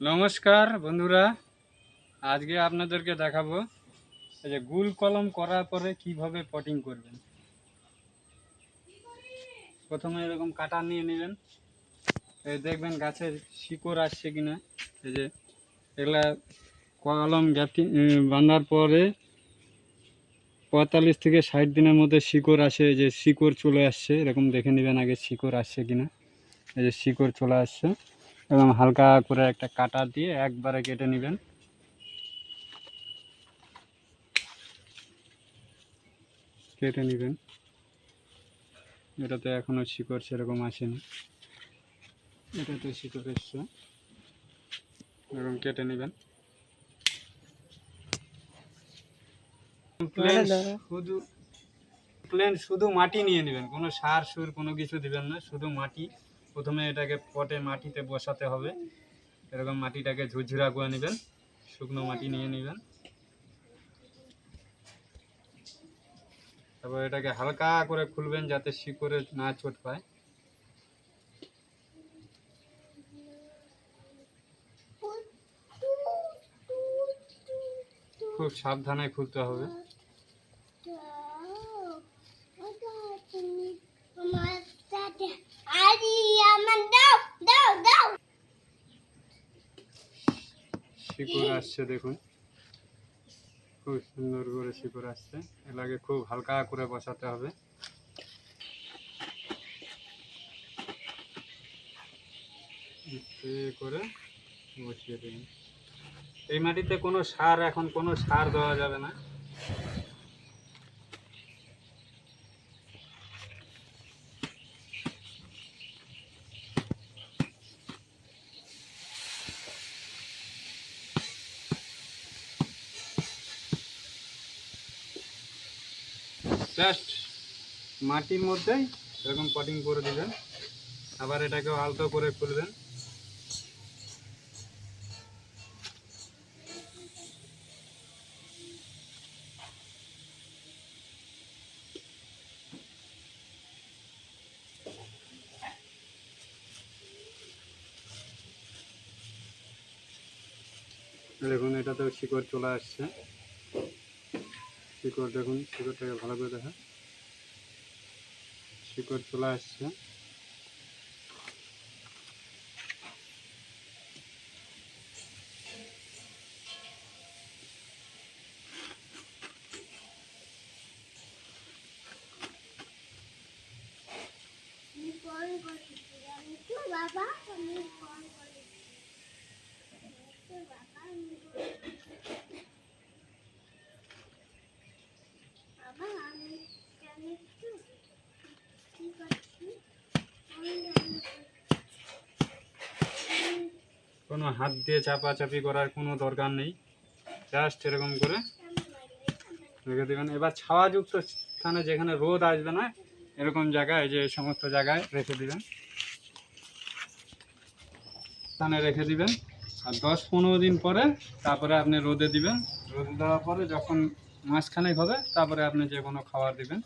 নমস্কার বন্ধুরা। আজকে আপনাদেরকে দেখাবো যে গুল কলম করার পরে কীভাবে পটিং করবেন। প্রথমে এরকম কাটা নিয়ে নেবেন। এই দেখবেন গাছের শিকড় আসছে কিনা। এই যে এগুলা কলম গ্যাপটি বাঁধার পরে পঁয়তাল্লিশ থেকে ষাট দিনের মধ্যে শিকড় আসে। যে শিকড় চলে আসছে, এরকম দেখে নেবেন আগে শিকড় আসছে কিনা। এই যে শিকড় চলে আসছে। এবং হালকা করে একটা কাটা দিয়ে একবারে কেটে নেবেন। কেটে নেবেন। এটাতে এখনও শিকড় সেরকম আসেনি। এটাতে শিকড় এসছে। এরকম কেটে নেবেন। শুধু প্লেন শুধু মাটি নিয়ে নেবেন। কোনো সার সুর কোনো কিছু দিবেন না শুধু মাটি। প্রথমে এটাকে পটে মাটিতে বসাতে হবে এরকম মাটিটাকে ঝুরঝুরা করে নেবেন শুকনো মাটি নিয়ে নেবেন তারপর এটাকে হালকা করে খুলবেন যাতে শিকড়ে না চোট পায় খুব সাবধানে খুলতে হবে শিকড় আসছে দেখুন। খুব সুন্দর করে শিকড় আসছে। এলাকে খুব হালকা করে বসাতে হবে। করে বসিয়ে দিন। এই মাটিতে কোনো সার, এখন কোনো সার দেওয়া যাবে না। জাস্ট মাটির মধ্যেই এরকম পটিং করে দিবেন। আবার এটাকেও আলতো করে খুলবেন। দেখুন, এটাতেও শিকড় চলে আসছে। শিকড় দেখুন, শিকড়টাকে ভালো করে দেখা শিকড় চলে আসছে। বাবা, আমি ফোন করি বাবা, আমি বাবা কোনো হাত দিয়ে চাপাচাপি করার কোনো দরকার নেই। জাস্ট এরকম করে রেখে দেবেন। এবার ছাওয়াযুক্ত স্থানে যেখানে রোদ আসবে না, এরকম জায়গায় যে সমস্ত জায়গায় রেখে দিবেন। স্থানে রেখে দিবেন। আর দশ পনেরো দিন পরে তারপরে আপনি রোদে দিবেন। রোদে দেওয়ার পরে যখন মাসখানেক হবে, তারপরে আপনি যে কোনো খাবার দিবেন।